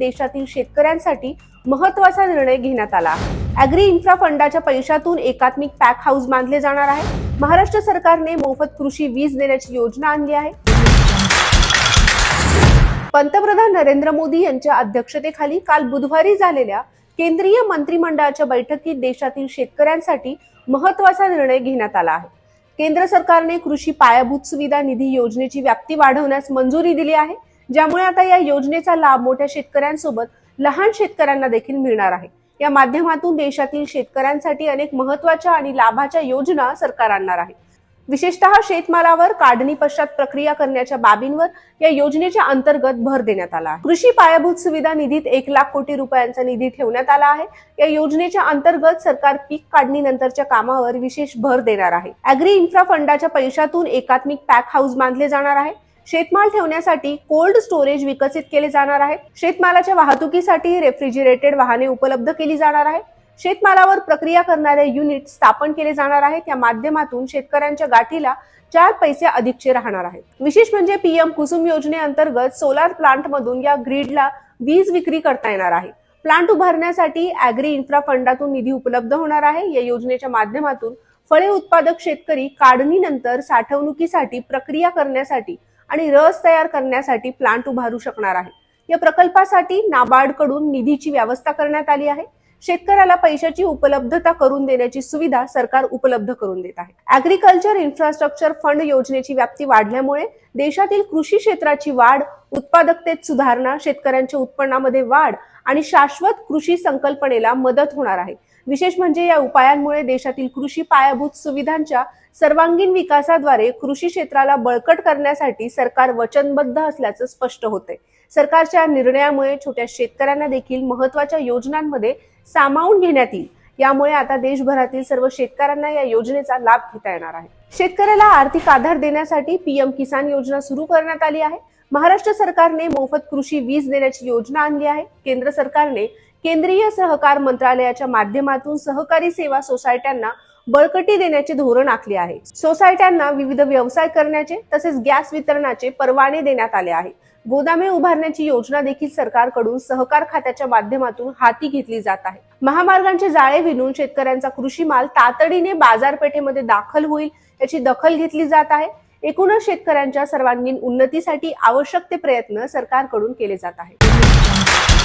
देशातील शेतकऱ्यांसाठी महत्त्वाचा निर्णय घेण्यात आला. आहे अॅग्री इन्फ्रा फंडाच्या पैशातून एकात्मिक पॅक हाऊस बांधले जाणार आहे. महाराष्ट्र सरकारने मोफत कृषी वीज देण्याची योजना आणली आहे. पंतप्रधान नरेंद्र मोदी यांच्या अध्यक्षतेखाली काल बुधवारी झालेल्या केंद्रीय मंत्रिमंडळाच्या बैठकीत देशातील शेतकऱ्यांसाठी महत्त्वाचा निर्णय घेण्यात आला आहे. केंद्र सरकारने कृषी पायाभूत सुविधा निधी योजनेची व्याप्ती वाढवण्यास मंजुरी दिली आहे. ज्यामुळे आता या योजनेचा लाभ मोठ्या शेतकऱ्यांसोबत लहान शेतकऱ्यांना देखील मिळणार आहे. या माध्यमातून देशातील शेतकऱ्यांसाठी अनेक महत्त्वाच्या आणि लाभाच्या योजना सरकार आणणार आहे. विशेषतः शेतमालावर काढणी पश्चात प्रक्रिया करण्याच्या बाबींवर या योजनेच्या अंतर्गत भर देण्यात आला आहे. कृषी पायाभूत सुविधा निधीत एक लाख कोटी रुपयांचा निधी ठेवण्यात आला आहे. या योजनेच्या अंतर्गत सरकार पीक काढणीनंतरच्या कामावर विशेष भर देणार आहे. अॅग्री इन्फ्रा फंडाच्या पैशातून एकात्मिक पॅक हाऊस बांधले जाणार आहे. शेतमाल ठेवण्यासाठी कोल्ड स्टोरेज विकसित केले जाणार आहे. शेतमालाच्या वाहतुकीसाठी रेफ्रिजिरेटेड वाहने उपलब्ध केली जाणार आहे. शेतमालावर प्रक्रिया करणारे युनिट स्थापन केले जाणार आहेत. या माध्यमातून शेतकऱ्यांच्या गाठीला चार पैसे अधिकचे राहणार आहेत. विशेष म्हणजे पीएम कुसुम योजनेअंतर्गत सोलार प्लांट मधून या ग्रीडला वीज विक्री करता येणार आहे. प्लांट उभारण्यासाठी अॅग्री इन्फ्रा फंडातून निधी उपलब्ध होणार आहे. या योजनेच्या माध्यमातून फळे उत्पादक शेतकरी काढणीनंतर साठवणुकीसाठी प्रक्रिया करण्यासाठी आणि रस तयार करण्यासाठी प्लांट उभारू शकणार आहे. या प्रकल्पासाठी नाबार्डकडून निधीची व्यवस्था करण्यात आली आहे. शेतकऱ्याला पैशाची उपलब्धता करून देण्याची सुविधा सरकार उपलब्ध करून देत आहे. अॅग्रिकल्चर इन्फ्रास्ट्रक्चर फंड योजनेची व्याप्ती वाढल्यामुळे देशातील कृषी क्षेत्राची वाढ उत्पादकतेत सुधारणा शेतकऱ्यांच्या उत्पन्नामध्ये वाढ आणि शाश्वत कृषी संकल्पनेला मदत होणार आहे. विशेष म्हणजे या उपायांमुळे देशातील कृषी पायाभूत सुविधांच्या सर्वांगीण विकासाद्वारे कृषी क्षेत्राला बळकट करण्यासाठी सरकार वचनबद्ध असल्याचं स्पष्ट होते सरकारच्या निर्णयामुळे छोट्या शेतकऱ्यांना देखील महत्त्वाच्या योजनांमध्ये सामावून घेण्यात येईल. यामुळे आता देशभरातील सर्व शेतकऱ्यांना या योजनेचा लाभ घेता येणार आहे. शेतकऱ्याला आर्थिक आधार देण्यासाठी पीएम किसान योजना सुरू करण्यात आली आहे. महाराष्ट्र सरकारने मोफत कृषी वीज देण्याची योजना आणली आहे. केंद्र सरकारने केंद्रीय सहकार मंत्रालयाच्या माध्यमातून सहकारी सेवा सोसायट्यांना बळकटी देण्याचे धोरण आखले आहे. सोसायट्यांना विविध व्यवसाय करण्याचे तसेच गॅस वितरणाचे परवाने देण्यात आले आहे. गोदामे उभारण्याची योजना देखील सरकारकडून सहकार खात्याच्या माध्यमातून हाती घेतली जात आहे. महामार्गांचे जाळे विणून शेतकऱ्यांचा कृषी माल तातडीने बाजारपेठेमध्ये दाखल होईल याची दखल घेतली जात आहे. एकूणच शेतकऱ्यांच्या सर्वांगीण उन्नतीसाठी आवश्यक ते प्रयत्न सरकारकडून केले जात आहेत.